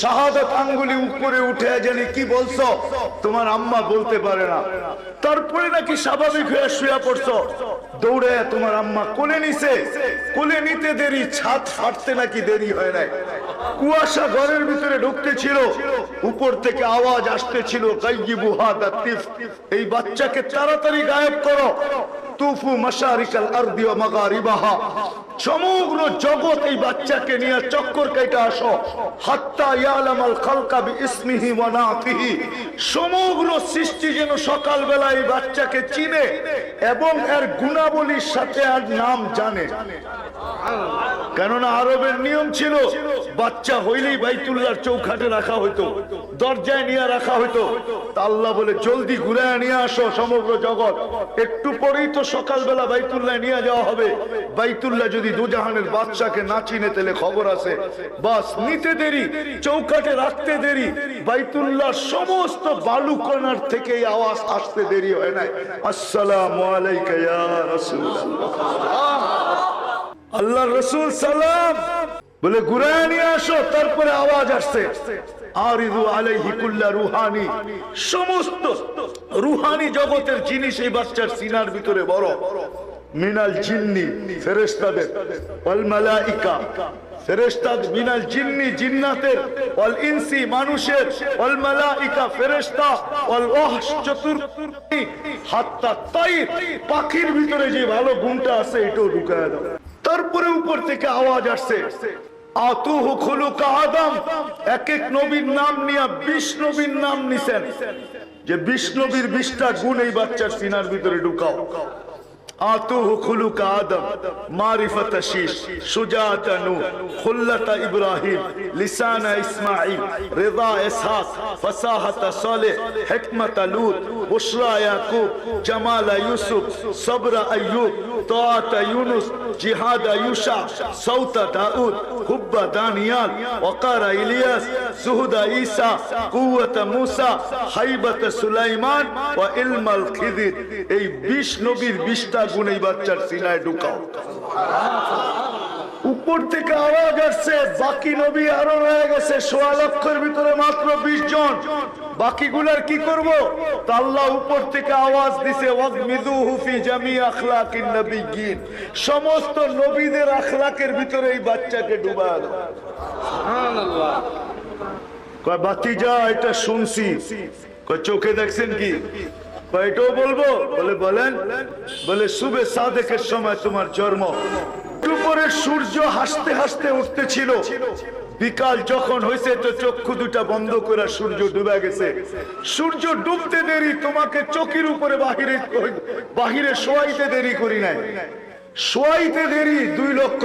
শাহাদত আঙ্গুলি উপরে উঠে জানি কি বলছো? তোমার আম্মা বলতে পারে না। তারপরে নাকি স্বাভাবিক হয়ে শুয়ে পড়ছো। দৌড়ে তোমার আম্মা কোলে নিছে। কোলে নিতে দেরি, ছাদ ফাটতে নাকি দেরি হয় নাই। কুয়াশা ঘরের ভিতরে ঢুকতে ছিল উপর থেকে আওয়াজ আসতে ছিল এই বাচ্চাকে তাড়াতাড়ি গায়েব করো। সমগ্র জগৎ এই বাচ্চাকে নিয়ে চক্কর কাইটা আসো। হাত্তা সমগ্র সৃষ্টি যেন সকালবেলা এই বাচ্চাকে চিনে এবং এর গুণাবলীর সাথে আর নাম জানে। কেননা আরবের নিয়ম ছিল, বাচ্চা হইলেই বাইতুল্লাহর চৌখাটে রাখা হইতো, দরজায় নিয়ে রাখা হইতো। তা আল্লাহ বলে, জলদি ঘুরায় নিয়ে আসো সমগ্র জগৎ। একটু পরেই তো সকালবেলা বাইতুল্লাহ নিয়ে যাওয়া হবে। বাইতুল্লাহ যদি দুজাহানের বাচ্চাকে না চিনে, তাহলে খবর আছে। বাস, নিতে দেরি চৌকাটে রাখতে দেরি। বাইতুল্লাহ সমস্ত বালুকণার থেকে আওয়াজ আসতে দেরি হয় নাই। আসসালামু আলাইকা ইয়া রাসূলুল্লাহ। আল্লাহ রসুল সালাম। বলে, ঘুরায় নিয়ে আসো, তারপরে আওয়াজ আসছে। সমস্ত রুহানি জগতের জিনিস এই বাচ্চার সিনার ভিতরে বড়। মিনাল জিন্নি পাখির ভিতরে যে ভালো গুণটা আছে, এটাও ঢুকায় তারপরে উপর থেকে আওয়াজ আসছে। আদম। এক এক নবীর নাম নিয়া নাম নিছেন। যে বিষ্ণবীর নবীর বিশটা গুণ এই বাচ্চার সিনার ভিতরে ঢুকাও। آتوه خلق آدم معرفة شيش شجاعة نوح خلة إبراهيم لسان إسماعيل رضا إسحاق فصاحة صالح حكمة لوط بشرى يعقوب جمال يوسف صبر أيوب طاعة يونس جهاد يوشع صوت داود حب دانيال وقار إلياس زهد عيسى قوة موسى حيبة سليمان وعلم الخضر এই বিশ নবীর বিশটা গুণ এই বাচ্চার সিনায় ঢুকাও। উপর থেকে আওয়াজ আসছে বাকি নবী আরও রয়ে গেছে সোয়া লক্ষের ভিতরে মাত্র বিশ জন। বাকিগুলার কি করব? তা আল্লাহ উপর থেকে আওয়াজ দিছে সমস্ত নবীদের আখলাকের ভিতরে এই বাচ্চাকে ডুবা বাতিজা এটা শুনছি। চোখে দেখছেন কি? বলব? বলে বলেন, বলে শুভে সময় তোমার জন্ম। সূর্য হাসতে হাসতে বিকাল যখন হয়েছে তো চক্ষু দুটা বন্ধ করে সূর্য ডুবে গেছে। সূর্য ডুবতে দেরি, তোমাকে চকির উপরে বাহিরে বাহিরে শোয়াইতে দেরি করি নাই। শোয়াইতে দেরি দুই লক্ষ